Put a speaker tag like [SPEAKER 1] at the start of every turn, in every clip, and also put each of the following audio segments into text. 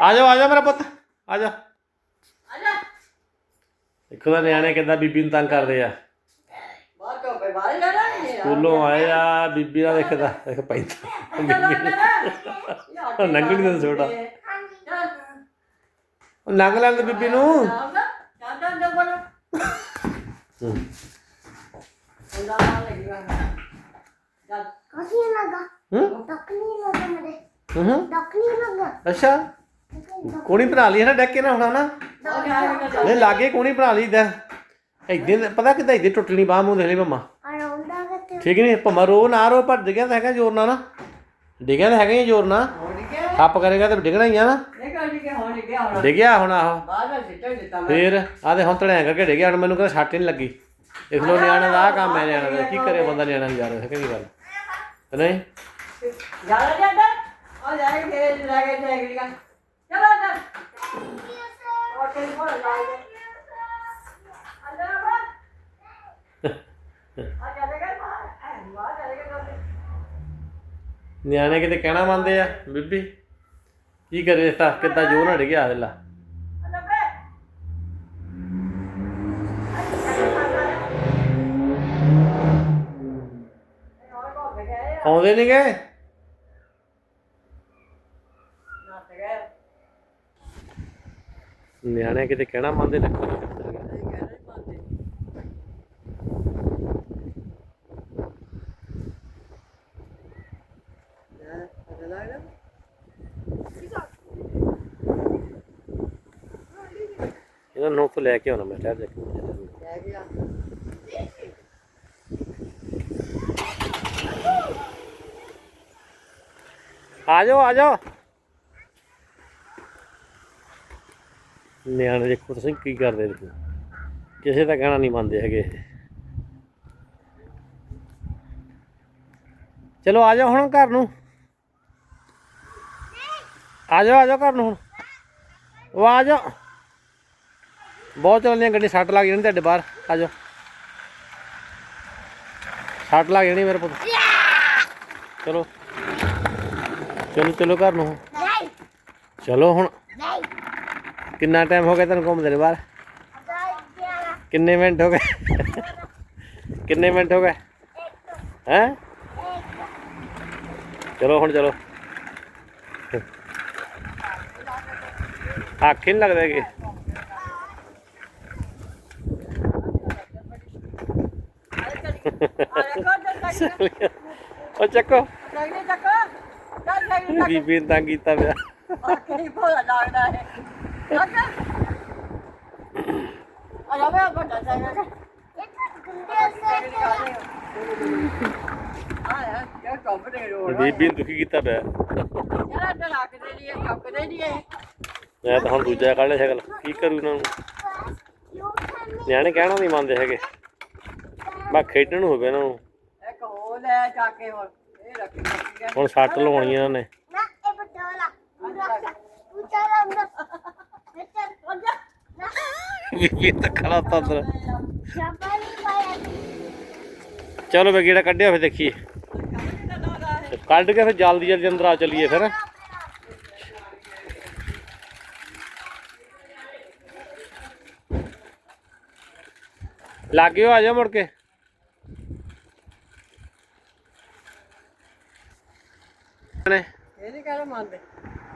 [SPEAKER 1] ਆ ਜਾ ਆ ਜਾ ਮੇਰਾ ਪੁੱਤ ਆ ਜਾ ਦੇਖੋ ਤਾਂ ਨਿਆਣੇ ਕਿੱਦਾਂ ਬੀਬੀ ਨੂੰ ਤੰਗ ਕਰਦੇ ਆ। ਸਕੂਲੋਂ ਆਏ ਆ ਬੀਬੀ ਨਾਲ ਦੇਖਦਾ ਦੇਖ ਪੈਂਦਾ ਨੰਗਲੀ ਦਾ। ਛੋਟਾ। ਉਹ ਨੰਗ ਲੈਣ ਬੀਬੀ ਨੂੰ। ਕਾਸੀ
[SPEAKER 2] ਲਗਾ ਡੱਕ ਨਹੀਂ ਲਗਾ
[SPEAKER 1] ਮੇਰੇ।
[SPEAKER 2] ਡੱਕ ਨਹੀਂ ਲਗਾ।
[SPEAKER 1] ਅੱਛਾ। ਕੋਣੀ ਬਣਾ ਲਈ ਹੈ ਨਾ ਡੱਕੇ ਨਾ ਹੋਣਾ ਨਾ ਨਹੀਂ ਲਾਗੇ ਕੋਣੀ ਬਣਾ ਲਈ ਦਾ। ਇਦਾਂ ਪਤਾ ਕਿਦਾਂ ਇਦਾਂ ਟੁੱਟਣੀ ਬਾਹ ਮੂੰਹ ਦੇ ਮਮਾ। ਠੀਕ ਨਹੀਂ ਭਮਾ ਰੋ ਨਾ ਰੋ ਪਰ ਡਿਗਿਆ ਤਾਂ ਹੈਗਾ ਜ਼ੋਰ ਨਾਲ ਨਾ। ਤਾਂ ਹੈਗਾ ਜ਼ੋਰ ਨਾਲ। ਹੱਪ ਕਰੇਗਾ ਤਾਂ ਡਿਗਣਾ ਹੀ ਆ ਨਾ। ਡਿਗਿਆ ਹੁਣ। ਆਹ। ਫੇਰ ਆ ਦੇ ਹੁਣ ਤੜਿਆ ਕਰਕੇ ਡਿਗਿਆ ਹੁਣ ਮੈਨੂੰ ਕਹਿੰਦਾ ਛੱਟ ਨਹੀਂ ਲੱਗੀ। ਇਸ ਲੋ ਨਿਆਣਾ ਦਾ ਕੰਮ ਹੈ ਨਿਆਣਾ ਦਾ ਕੀ ਕਰੇ ਬੰਦਾ ਨਿਆਣਾ ਨੂੰ ਯਾਰ ਕਿਹੜੀ ਗੱਲ। ਨਹੀਂ?
[SPEAKER 3] ਯਾਰ ਜਾਂਦਾ ਜਾਏ ਫੇਰ ਲਾਗੇ ਜਾਏਗਾ
[SPEAKER 1] ਨਿਆਣੇ ਕਿਤੇ ਕਹਿਣਾ ਮੰਨਦੇ ਆ? ਬੀਬੀ ਕੀ ਕਰੇ ਇਸ ਤਾਂ ਕਿੱਦਾਂ ਜ਼ੋਰ ਨਾਲ ਡਿੱਗਿਆ ਹਲਾ ਆਉਂਦੇ ਨਹੀਂ ਗਏ। ਨਿਆਣੇ ਕਿਤੇ ਕਹਿਣਾ ਮੰਨਦੇ ਲੱਖੋ ਨਹੀਂ। ਕਰਦੇ ਇਹਨਾਂ ਨੂੰ ਤੋਂ ਲੈ ਕੇ ਆਉਣਾ ਮੈਂ ਠਹਿਰ ਜਾ ਕੇ। ਆ ਜਾਓ ਆ ਜਾਓ। ਨਿਆਣੇ ਦੇਖੋ ਤੁਸੀਂ ਕੀ ਕਰਦੇ ਦੇਖੋ ਕਿਸੇ ਦਾ ਕਹਿਣਾ ਨਹੀਂ ਮੰਨਦੇ ਹੈਗੇ ਚਲੋ ਆ ਜਾਓ ਹੁਣ ਘਰ ਨੂੰ। ਆ ਜਾਓ ਆ ਜਾਓ ਘਰ ਨੂੰ ਹੁਣ। ਉਹ ਆ ਜਾਓ। ਬਹੁਤ ਚਲਦੀਆਂ ਗੱਡੀ ਸੱਟ ਲੱਗ ਜਾਣੀ ਤੁਹਾਡੇ ਬਾਹਰ। ਆ ਜਾਓ। ਸੱਟ ਲੱਗ ਜਾਣੀ ਮੇਰੇ ਪੁੱਤ। ਚਲੋ। ਚਲੋ ਚਲੋ ਘਰ ਨੂੰ ਚਲੋ ਹੁਣ। ਕਿੰਨਾ ਟਾਈਮ ਹੋ ਗਿਆ ਤੈਨੂੰ ਘੁੰਮਦੇ ਨੇ ਬਾਹਰ? ਕਿੰਨੇ ਮਿੰਟ ਹੋ ਗਏ? ਕਿੰਨੇ ਮਿੰਟ ਹੋ ਗਏ? ਹੈ? ਚਲੋ ਹੁਣ ਚਲੋ। ਹੀ ਨਹੀਂ ਲੱਗਦਾ ਕਿ ਉਹ ਚੱਕੋ। ਬੀਬੀ ਨੇ ਤੰਗ ਕੀਤਾ ਪਿਆ। ਨਦੀਪ ਦੁਖੀ ਕੀਤਾ ਪਿਆ। ਮੈਂ ਤਾਂ ਹੁਣ ਦੂਜਾ ਕੱਢ ਲਿਆ ਸ਼ਕਲ। ਕੀ ਕਰੂ ਇਹਨਾਂ ਨੂੰ? ਨਿਆਣੇ ਕਹਿਣਾ ਨਹੀਂ ਮੰਨਦੇ ਹੈਗੇ। ਬਾ ਖੇਡਣ ਨੂੰ ਹੋਵੇ ਇਹਨਾਂ ਨੂੰ।
[SPEAKER 3] ਇੱਕ ਹੋਰ ਲੈ ਜਾ ਕੇ ਹੁਣ ਇਹ ਰੱਖ
[SPEAKER 1] ਹੁਣ ਸੱਟ। ਲਵਾਉਣੀ ਨੇ
[SPEAKER 2] ਨਾ ਇਹ
[SPEAKER 3] ਬਟੋਲਾ
[SPEAKER 1] ਬੀਬੀ ਤਾਂ
[SPEAKER 2] ਖਲਾਤਾ ਤਰ
[SPEAKER 1] ਚਲੋ ਬੇ ਗੇੜਾ ਕੱਢਿਆ ਫਿਰ ਦੇਖੀਏ। ਕੱਢ ਕੇ ਫਿਰ ਜਲਦੀ ਜਲਦੀ ਅੰਦਰ ਆ ਚਲੀਏ ਫਿਰ। ਲਾਗਿਓ ਆ ਜਾ ਮੁੜ ਕੇ। ਨੇ
[SPEAKER 3] ਇਹ ਨਹੀਂ ਕਹਿਣਾ ਮੰਨਦੇ।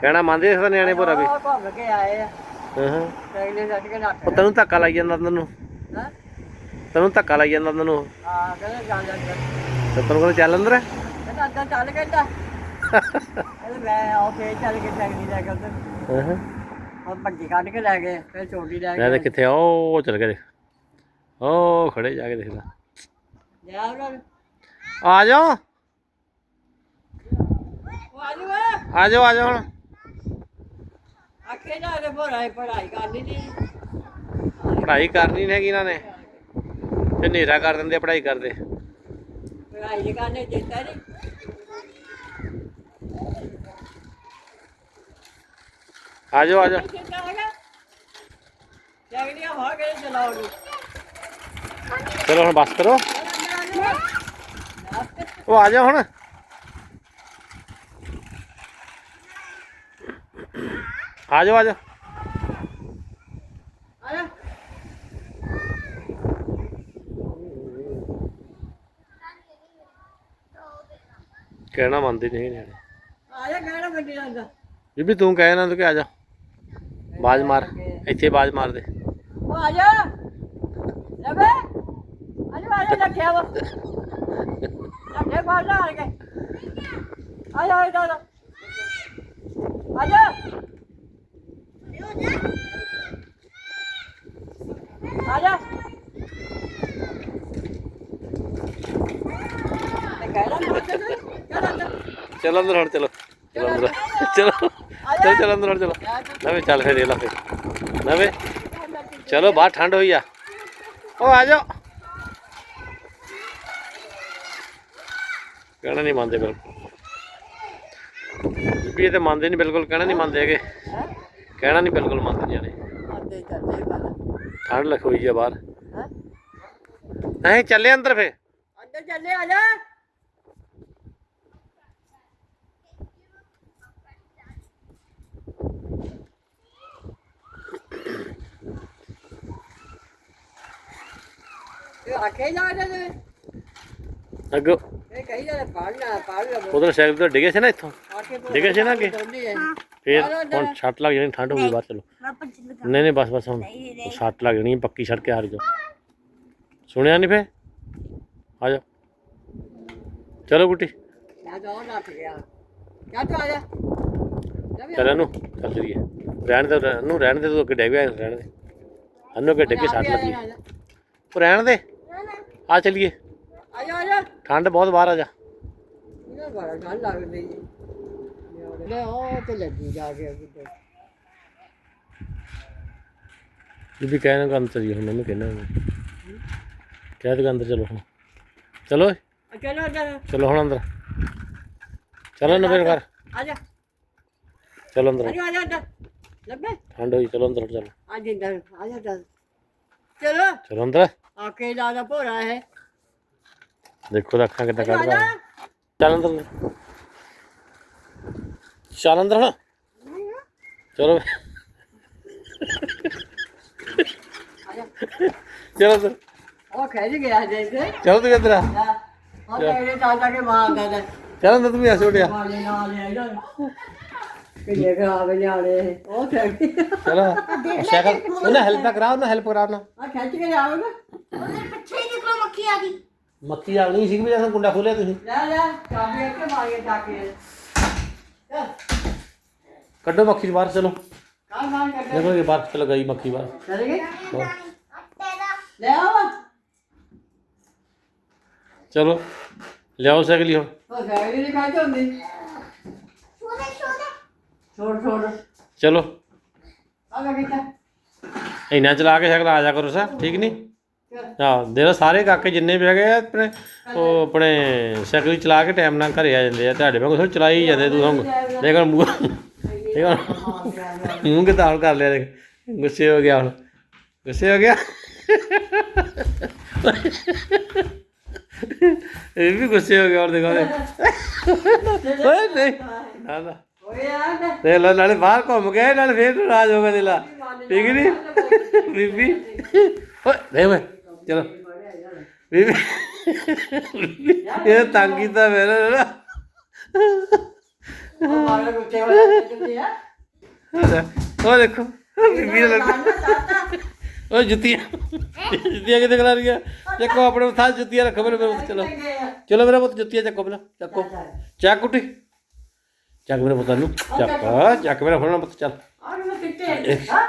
[SPEAKER 1] ਕਹਿਣਾ ਮੰਨਦੇ ਇਸ ਦਾ ਨਿਆਣੇ ਭੋਰਾ ਵੀ।
[SPEAKER 3] ਭੰਗ ਕੇ ਆਏ ਆ।
[SPEAKER 1] ਹਾਂ। ਹਾਂ
[SPEAKER 3] ਟੈਗਲੇ ਛੱਡ ਕੇ ਨੱਠ
[SPEAKER 1] ਉਹ ਤੈਨੂੰ ਧੱਕਾ ਲਾਈ ਜਾਂਦਾ ਤੈਨੂੰ
[SPEAKER 3] ਹਾਂ?
[SPEAKER 1] ਤੈਨੂੰ ਧੱਕਾ ਲਾਈ ਜਾਂਦਾ ਤੈਨੂੰ
[SPEAKER 3] ਆ ਕਹਿੰਦਾ ਜਾ ਜਾ
[SPEAKER 1] ਤੇ ਤੈਨੂੰ ਕਹਿੰਦਾ ਚੱਲ ਅੰਦਰ।
[SPEAKER 3] ਕਹਿੰਦਾ ਅੱਧਾ ਚੱਲ ਕਹਿੰਦਾ ਕਹਿੰਦਾ ਮੈਂ ਆ ਫੇਰ ਚੱਲ ਕੇ ਟੈਗਲੀ ਲੈ ਕੇ ਉੱਧਰ।
[SPEAKER 1] ਹਾਂ ਹਾਂ।
[SPEAKER 3] ਹੁਣ ਭੱਜੀ ਕੱਢ ਕੇ ਲੈ ਗਏ ਫਿਰ ਛੋਟੀ ਲੈ ਗਏ।
[SPEAKER 1] ਕਿੱਥੇ ਆ ਉਹ ਚੱਲ ਦੇਖ। ਉਹ ਖੜੇ ਜਾ ਕੇ ਦੇਖਦਾ
[SPEAKER 3] ਜਾ ਉਹਨਾਂ
[SPEAKER 1] ਆ ਜਾਓ।
[SPEAKER 3] ਉਹ ਆ
[SPEAKER 1] ਜਾਓ ਆ ਜਾਓ ਹੁਣ।
[SPEAKER 3] ਆਖੇ ਜਾ ਕੇ ਪੜਾਈ ਪੜਾਈ ਕਰਨੀ ਨਹੀਂ
[SPEAKER 1] ਪੜ੍ਹਾਈ ਕਰਨੀ ਨਹੀਂ ਹੈਗੀ ਇਹਨਾਂ ਨੇ। ਤੇ ਹਨੇਰਾ ਕਰ ਦਿੰਦੇ ਪੜ੍ਹਾਈ ਕਰਦੇ।
[SPEAKER 3] ਪੜਾਈ ਨਹੀਂ ਕਰਨੇ ਦਿੱਤਾ ਨਹੀਂ।
[SPEAKER 1] ਆ ਜਾਓ ਆ ਜਾਓ।
[SPEAKER 3] ਹੈਗਾ ਹੋ ਗਏ ਚਲਾਉ ਨੂੰ।
[SPEAKER 1] ਚਲੋ ਹੁਣ ਬਸ ਕਰੋ। ਉਹ ਆ ਜਾਓ ਹੁਣ। ਆ ਜਾਓ ਆ ਜਾਓ। ਕਹਿਣਾ ਮੰਨਦੇ ਨਹੀਂ ਨਿਆਣੇ।
[SPEAKER 3] ਆ ਜਾ ਕਿਹੜਾ ਗੱਡੀ ਜਾਂਦਾ
[SPEAKER 1] ਬੀਬੀ ਤੂੰ ਕਹਿ ਨਾ ਤੂੰ ਕਿ ਆ ਜਾ। ਬਾਜ ਮਾਰ ਇੱਥੇ ਬਾਜ ਮਾਰ ਦੇ।
[SPEAKER 3] ਉਹ ਆ ਜਾ। ਲਵੇ। ਆ ਜਾ ਆ ਜਾ ਰੱਖਿਆ ਵਾ। ਰੱਖੇ ਬਾਹਰ ਆ ਕੇ। ਆ ਜਾ ਆ ਜਾ। ਆ ਜਾ ਆ ਜਾ ਤੇ ਕਹਿ ਲਾ ਨਾ ਚੱਲ ਅੰਦਰ
[SPEAKER 1] ਚਲੋ ਅੰਦਰ ਹੁਣ ਚਲੋ। ਚਲੋ ਅੰਦਰ। ਚਲੋ। ਚਲੋ ਚਲੋ ਅੰਦਰ ਹੁਣ ਚਲੋ। ਨਵੇਂ ਚੱਲ ਫੇਰ ਲਾ ਫੇਰ। ਨਵੇਂ। ਚਲੋ ਬਾਹਰ ਠੰਡ ਹੋਈ ਆ। ਉਹ ਆ ਜਾਓ। ਕਹਿਣਾ ਨਹੀਂ ਮੰਨਦੇ ਬਿਲਕੁਲ। ਬੀਬੀ ਇਹ ਤੇ ਮੰਨਦੇ ਨਹੀਂ ਬਿਲਕੁਲ ਕਹਿਣਾ ਨਹੀਂ ਮੰਨਦੇ ਹੈਗੇ। ਕਹਿਣਾ ਨਹੀਂ ਬਿਲਕੁਲ ਮੰਨਦੇ ਜਾਣੇ। ਠੰਡ ਲੱਖ ਹੋਈ ਆ ਬਾਹਰ।
[SPEAKER 3] ਹਾਂ?
[SPEAKER 1] ਨਹੀਂ ਚੱਲੇ ਅੰਦਰ ਫੇ
[SPEAKER 3] ਅੰਦਰ ਚੱਲੇ ਆ ਜਾ। ਇਹ ਆਖੇ ਜਾ ਦੇ
[SPEAKER 1] ਅੱਗੋ
[SPEAKER 3] ਇਹ ਕਹੀ ਜਾ ਪੜਨਾ ਪੜ ਲਵੋ
[SPEAKER 1] ਉਧਰ ਸਾਈਕਲ ਤੋਂ ਡਿੱਗੇ ਸੀ ਨਾ ਇੱਥੋਂ? ਡਿੱਗੇ ਸੀ ਨਾ ਅੱਗੇ? ਫੇਰ ਹੁਣ ਛੱਟ ਲੱਗ ਜਾਣੀ ਠੰਡ ਹੋ ਗਈ ਬਾਹਰ ਚਲੋ। ਨਹੀਂ ਨਹੀਂ ਬਸ ਬਸ ਹੁਣ ਛੱਟ ਲੱਗ ਜਾਣੀ ਪੱਕੀ ਸੜਕ ਕੇ ਹਾਰ ਜਾ ਸੁਣਿਆ ਨਹੀਂ ਫੇ ਆ ਜਾ। ਚਲੋ ਗੁੱਟੀ
[SPEAKER 3] ਮੈਂ ਤਾਂ ਨੱਠ ਗਿਆ। ਜਾ ਤੂੰ ਆ ਜਾ।
[SPEAKER 1] ਚੱਲ ਇਹਨੂੰ ਚੱਲ ਚਲੀਏ। ਰਹਿਣ ਦੇ ਨੂੰ ਰਹਿਣ ਦੇ ਤੂੰ ਅੱਗੇ ਡਿੱਗ ਗਿਆ ਰਹਿਣ ਦੇ। ਅਨੂ ਅੱਗੇ ਡਿੱਗ ਸੱਟ ਲੱਗੀ। ਉਹ ਰਹਿਣ ਦੇ। ਆ ਚਲੀਏ।
[SPEAKER 3] ਆ ਜਾ ਆ ਜਾ।
[SPEAKER 1] ਠੰਡ ਬਹੁਤ ਬਾਹਰ ਆ ਜਾ।
[SPEAKER 3] ਇਹ ਬੜਾ ਠੰਡ ਲੱਗਦੀ ਜੀ ਲੈ ਉਹ ਤੇ ਲੱਗੀ ਜਾ ਕੇ ਕਿਤੇ
[SPEAKER 1] ਬੀਬੀ ਕਹਿਣਾ ਕੰਮ ਚਲੀਏ ਹੁਣ ਮੈਨੂੰ ਕਹਿਣਾ ਕਹਿ ਦੇ ਅੰਦਰ ਚਲੋ ਹੁਣ। ਚਲੋ
[SPEAKER 3] ਚਲੋ ਅੰਦਰ।
[SPEAKER 1] ਚਲੋ ਹੁਣ ਅੰਦਰ। ਚਲੋ ਨਾ ਫਿਰ ਘਰ।
[SPEAKER 3] ਆ ਜਾ।
[SPEAKER 1] ਚਲੋ ਅੰਦਰ।
[SPEAKER 3] ਆ ਜਾ ਆ ਜਾ ਅੰਦਰ। ਲੱਭੇ?
[SPEAKER 1] ਠੰਡ ਹੋਈ ਚਲੋ ਅੰਦਰ ਚਲੋ।
[SPEAKER 3] ਆ ਜਾ ਅੰਦਰ। ਆ ਜਾ ਚਲੋ।
[SPEAKER 1] ਚਲੋ ਅੰਦਰ।
[SPEAKER 3] ਆ ਕੇ ਲਾ ਦਾ ਭੋਰਾ ਹੈ
[SPEAKER 1] ਦੇਖੋ ਤਾਂ ਅੱਖਾਂ ਕਿੱਦਾਂ ਕੱਢਦਾ। ਚੱਲ ਅੰਦਰ ਚੱਲ ਅੰਦਰ ਹੁਣ। ਚਲੋ। ਚਲੋ ਅੰਦਰ।
[SPEAKER 3] ਉਹ ਖੇਜ ਗਿਆ ਜੈਸੇ
[SPEAKER 1] ਚਲੋ ਤੂੰ ਅੰਦਰ ਆ।
[SPEAKER 3] ਉਹ ਤੇਰੇ ਚਾਚਾ ਕੇ ਮਾਰਦਾ ਲੈ
[SPEAKER 1] ਚੱਲ ਅੰਦਰ ਤੂੰ ਵੀ ਆ ਛੋਟਿਆ।
[SPEAKER 3] ਵਾਲੇ ਨਾਲ ਲੈ ਜਾ ਕਿੰਨੇ ਖਰਾਬ ਜਾਣੇ ਉਹ ਖੇਡ
[SPEAKER 1] ਚਲੋ ਉਹ ਸਾਈਕਲ ਉਹਨਾਂ ਹੈਲਪ ਕਰਾ ਉਹਨਾਂ ਹੈਲਪ ਕਰਾ ਉਹਨਾਂ।
[SPEAKER 3] ਆ ਖਿੱਚ ਕੇ ਜਾਓਗੇ
[SPEAKER 2] ਉਹਦੇ ਪਿੱਛੇ ਹੀ ਨਿਕਲੋ ਮੱਖੀ ਆ ਗਈ।
[SPEAKER 1] ਮੱਕੀ ਆਉਣੀ ਸੀ ਵੀ ਜਦੋਂ ਕੁੰਡਾ ਖੋਲਿਆ ਤੁਸੀਂ।
[SPEAKER 3] ਲੈ ਲੈ ਚਾਬੀ ਇੱਥੇ ਮਾਰੀਏ ਟਾਕੇ ਚੱਲ।
[SPEAKER 1] ਕੱਢੋ ਮੱਖੀ ਨੂੰ ਬਾਹਰ ਚਲੋ।
[SPEAKER 3] ਕਾਂ ਕਾਂ ਕਰ
[SPEAKER 1] ਦੇਖੋ ਇਹ ਬਾਹਰ ਚਲ ਗਈ ਮੱਖੀ ਬਾਹਰ।
[SPEAKER 3] ਚਲੇ ਲੈ ਆਵਾ
[SPEAKER 1] ਲਿਆਓ। ਸਾਈਕਲ ਹੀ ਹੁਣ।
[SPEAKER 3] ਉਹ ਸਾਈਡ ਨਹੀਂ ਖਾਈ ਹੁੰਦੀ। ਛੋੜ ਛੋੜ।
[SPEAKER 1] ਚਲੋ।
[SPEAKER 3] ਆ ਗਿਆ ਕਿੱਥੇ
[SPEAKER 1] ਇੰਨਾ ਚਲਾ ਕੇ ਸਾਈਕਲ ਆ ਜਾ ਕਰੋ ਸਰ ਠੀਕ ਨਹੀਂ? ਹਾਂ ਦੇਖੋ ਸਾਰੇ ਕਾਕੇ ਜਿੰਨੇ ਵੀ ਹੈਗੇ ਆ ਆਪਣੇ ਉਹ ਆਪਣੇ ਸਾਈਕਲ ਚਲਾ ਕੇ ਟਾਈਮ ਨਾਲ ਘਰੇ ਆ ਜਾਂਦੇ ਆ। ਤੁਹਾਡੇ ਵਾਂਗੂ ਥੋੜ੍ਹਾ ਚਲਾਈ ਜਾਂਦੇ ਤੂੰ ਹੁਣ ਦੇਖ ਮੂੰਹ ਦੇਖ ਹੁਣ ਮੂੰਹ ਕਿਦਾਂ ਹਾਲ ਕਰ ਲਿਆ ਦੇਖ। ਗੁੱਸੇ ਹੋ ਗਿਆ ਹੁਣ। ਗੁੱਸੇ ਹੋ ਗਿਆ। ਇਹ ਵੀ ਗੁੱਸੇ ਹੋ ਗਿਆ ਹੁਣ ਦੇਖੋ। ਓਏ ਨਹੀਂ। ਨਾ ਨਾ।
[SPEAKER 3] ਓਏ ਆ ਤੇ
[SPEAKER 1] ਲੈ ਨਾਲੇ ਬਾਹਰ ਘੁੰਮ ਗਏ ਨਾਲੇ ਫੇਰ ਨਾਰਾਜ਼ ਹੋ ਗਏ ਦੇ ਲਾ। ਠੀਕ ਨਹੀਂ? ਬੀਬੀ। ਓਏ ਦੇ ਓਏ ਚਲੋ। ਬੀਬੀ ਇਹ ਤੰਗ ਕੀਤਾ ਮੇਰਾ ਨਾ
[SPEAKER 3] ਉਹ ਮਾਰੇ ਗੁੱਸੇ ਵਾਲੇ ਕਿੱਥੇ ਆ।
[SPEAKER 1] ਉਹ ਦੇਖੋ ਬੀਬੀ ਨੇ ਉਹ ਜੁੱਤੀਆਂ। ਜੁੱਤੀਆਂ ਕਿਤੇ ਖਲਾ ਰਹੀਆਂ? ਚੱਕੋ ਆਪਣੇ ਥਾਂ ਜੁੱਤੀਆਂ ਰੱਖੋ ਮੇਰੇ ਪੁੱਤ ਚਲੋ। ਚਲੋ ਮੇਰਾ ਪੁੱਤ ਜੁੱਤੀਆਂ ਚੱਕੋ ਪਹਿਲਾਂ ਚੱਕੋ। ਚੱਕ ਉੱਠੀ ਚੱਕ ਮੇਰੇ ਪੁੱਤ ਨੂੰ ਚੱਕ ਚੱਕ। ਮੇਰਾ ਫੜਨਾ ਪੁੱਤ ਚੱਲ।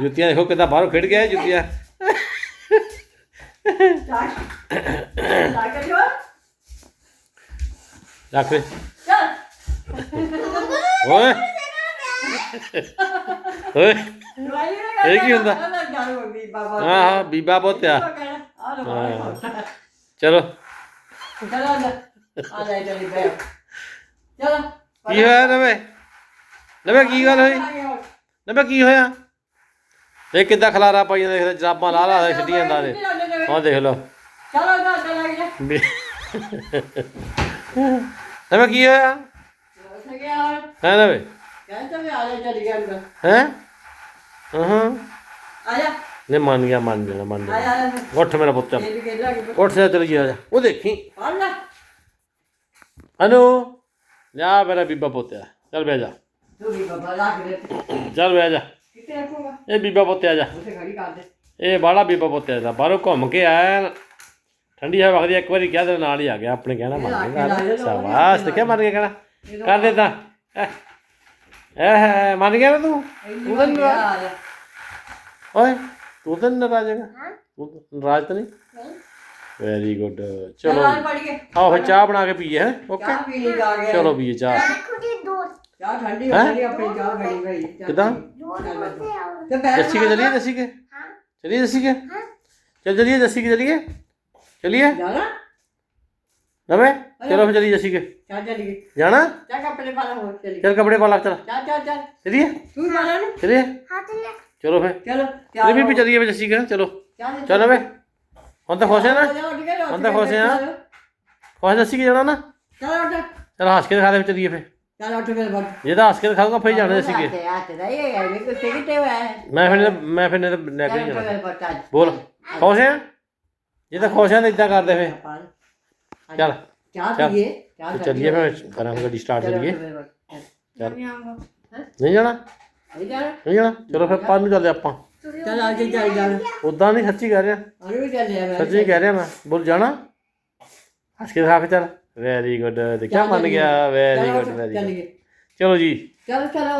[SPEAKER 1] ਜੁੱਤੀਆਂ ਦੇਖੋ ਕਿੱਦਾਂ ਬਾਹਰੋਂ ਖੇਡ ਗਿਆ ਜੁੱਤੀਆਂ।
[SPEAKER 3] ਲਾ
[SPEAKER 1] ਰੱਖ
[SPEAKER 3] ਚੱਲ।
[SPEAKER 1] ਓਏ। ਓਏ। ਇਹ ਕੀ ਹੁੰਦਾ? ਹਾਂ ਹਾਂ ਬੀਬਾ ਪੁੱਤ ਆ।
[SPEAKER 3] ਲੋ।
[SPEAKER 1] ਚਲੋ।
[SPEAKER 3] ਚਲੋ ਆ ਲੈ ਚਲੀ ਬੈ ਚਲੋ।
[SPEAKER 1] ਕੀ ਹੋਇਆ ਨਵੇਂ? ਨਵੇਂ ਕੀ ਗੱਲ ਹੋਈ? ਨਵੇਂ ਕੀ ਹੋਇਆ? ਇਹ ਕਿੱਦਾਂ ਖਲਾਰਾ ਪਾਈ ਜਾਂਦਾ ਦੇਖਦਾ ਜਰਾਬਾਂ ਲਾ ਲਾ ਛੱਡੀ ਜਾਂਦਾ ਦੇ ਹਾਂ ਦੇਖ ਲਓ।
[SPEAKER 3] ਚਲੋ ਨਾ ਚਲਾ ਗਿਆ
[SPEAKER 1] ਨਵੇਂ ਕੀ ਹੋਇਆ?
[SPEAKER 3] ਗਿਆ
[SPEAKER 1] ਹੈ ਨਵੇਂ?
[SPEAKER 3] ਕਹਿੰਦਾ ਵੀ ਆ ਲੈ ਚਲੀ ਗਿਆ ਅੰਦਰ।
[SPEAKER 1] ਹੈ? ਹਾਂ
[SPEAKER 3] ਆ ਜਾ।
[SPEAKER 1] ਨੇ ਮੰਨ ਗਿਆ ਮੰਨ ਜਾਣਾ ਮੰਨ
[SPEAKER 3] ਆ
[SPEAKER 1] ਜਾਣਾ
[SPEAKER 3] ਜਾ।
[SPEAKER 1] ਉੱਠ ਮੇਰਾ ਪੁੱਤ ਉੱਠ ਜਾ ਚਲੀ ਜਾ ਉਹ ਦੇਖੀ। ਅਨੂ ਜਾ ਮੇਰਾ ਬੀਬਾ ਪੁੱਤਿਆ ਚੱਲ ਬਹਿ ਜਾ।
[SPEAKER 3] ਤੂੰ ਵੀ ਬਾਬਾ ਲਾ ਕੇ ਦੇ।
[SPEAKER 1] ਚੱਲ ਬਹਿ ਜਾ।
[SPEAKER 3] ਕਿੱਥੇ ਰੱਖੂਗਾ?
[SPEAKER 1] ਇਹ ਬੀਬਾ ਪੁੱਤਿਆ ਜਾ।
[SPEAKER 3] ਉਸੇ ਖੜੀ ਕਰ ਦੇ।
[SPEAKER 1] ਇਹ ਬਾਲਾ ਬੀਬਾ ਪੁੱਤਿਆ ਦਾ ਬਾਹਰੋਂ ਘੁੰਮ ਕੇ ਆਇਆ। ਠੰਡੀ ਹਵਾ ਵਗਦੀ ਇੱਕ ਵਾਰੀ ਕਿਹਾ ਤੇ ਨਾਲ ਹੀ ਆ ਗਿਆ ਆਪਣੇ ਕਹਿਣਾ ਮੰਨ ਗਿਆ ਸ਼ਾਬਾਸ਼ ਤੇ ਕਿਆ ਮੰਨ ਗਿਆ ਕਹਿਣਾ? ਕਰ ਦਿੱਤਾ। ਇਹ ਮੰਨ ਗਿਆ ਨਾ ਤੂੰ? ਤੂੰ ਤਾਂ ਨਾਰਾਜ਼- ਓਏ ਤੂੰ ਤਾਂ ਨਾਰਾਜ਼ ਹੈਗਾ।
[SPEAKER 2] ਹਾਂ।
[SPEAKER 1] ਤੂੰ ਤਾਂ ਨਾਰਾਜ਼ ਤਾਂ ਨਹੀਂ।
[SPEAKER 3] वेरी गुड चलो।
[SPEAKER 1] आओ
[SPEAKER 2] फिर चाह बना
[SPEAKER 3] के पिए
[SPEAKER 1] हैं? ओके चलो पिए चाह।
[SPEAKER 2] चलिए
[SPEAKER 1] के चलिए के? चल चलिए के चलिए। चलिए चलो फिर चलिए के। जाना? चल कपड़े
[SPEAKER 3] पाला
[SPEAKER 1] चलिए। चलिए। चलो फिर। भी चलिए के चलो। चल
[SPEAKER 3] रवे ਹੁਣ ਖੁਸ਼ ਹੈ ਨਾ?
[SPEAKER 1] ਹੁਣ ਖੁਸ਼ ਆ? ਖੁਸ਼ ਦੱਸੀ ਕਿ ਜਾਣਾ ਨਾ?
[SPEAKER 3] ਚਲ ਉੱਠ। ਚਲ ਹੱਸ ਕੇ ਦਿਖਾ
[SPEAKER 1] ਦੇ ਵਿੱਚ ਦੀਏ ਫੇ ਚਲ ਉੱਠ ਫਿਰ ਬੱਟ ਜੇ
[SPEAKER 3] ਤਾਂ ਹੱਸ ਕੇ
[SPEAKER 1] ਦਿਖਾਊਗਾ ਫੇ ਜਾਣਾ ਦੱਸੀ ਕਿ। ਮੈਂ ਫਿਰ ਮੈਂ
[SPEAKER 3] ਫਿਰ ਨੇ
[SPEAKER 1] ਲੈ
[SPEAKER 3] ਕੇ
[SPEAKER 1] ਜਾਣਾ। ਬੋਲ। ਖੁਸ਼ ਆ? ਜੇ ਤਾਂ ਖੁਸ਼ ਆ ਤਾਂ ਇਦਾਂ ਕਰਦੇ ਫੇ ਚਲ।
[SPEAKER 3] ਚਾਹ ਪੀਏ। ਚਾਹ
[SPEAKER 1] ਚੱਲੀਏ ਫਿਰ
[SPEAKER 2] ਕਰਾਂ ਗੱਡੀ
[SPEAKER 1] ਸਟਾਰਟ ਕਰੀਏ
[SPEAKER 3] ਨਹੀਂ ਜਾਣਾ?
[SPEAKER 1] ਨਹੀਂ ਜਾਣਾ। ਚਲੋ ਫਿਰ ਪੰਜ ਚੱਲਦੇ ਆਪਾਂ।
[SPEAKER 3] ਚੱਲ ਆ ਕੇ ਚੱਲ ਜਾਣਾ
[SPEAKER 1] ਉਦਾਂ ਨਹੀਂ ਸੱਚੀ ਕਹਿ ਰਿਹਾ।
[SPEAKER 3] ਅਰੇ ਵੀ ਚੱਲਿਆ ਮੈਂ
[SPEAKER 1] ਸੱਚੀ ਕਹਿ ਰਿਹਾ ਮੈਂ। ਬੋਲ ਜਾਣਾ। ਹੱਸ ਕੇ ਕੇ ਚੱਲ। ਵੈਰੀ ਗੁੱਡ ਦੇਖਿਆ ਮੰਨ ਗਿਆ। ਵੈਰੀ ਗੁੱਡ ਵੈਰੀ ਚਲੋ ਜੀ।
[SPEAKER 3] ਚਲ ਚਲ।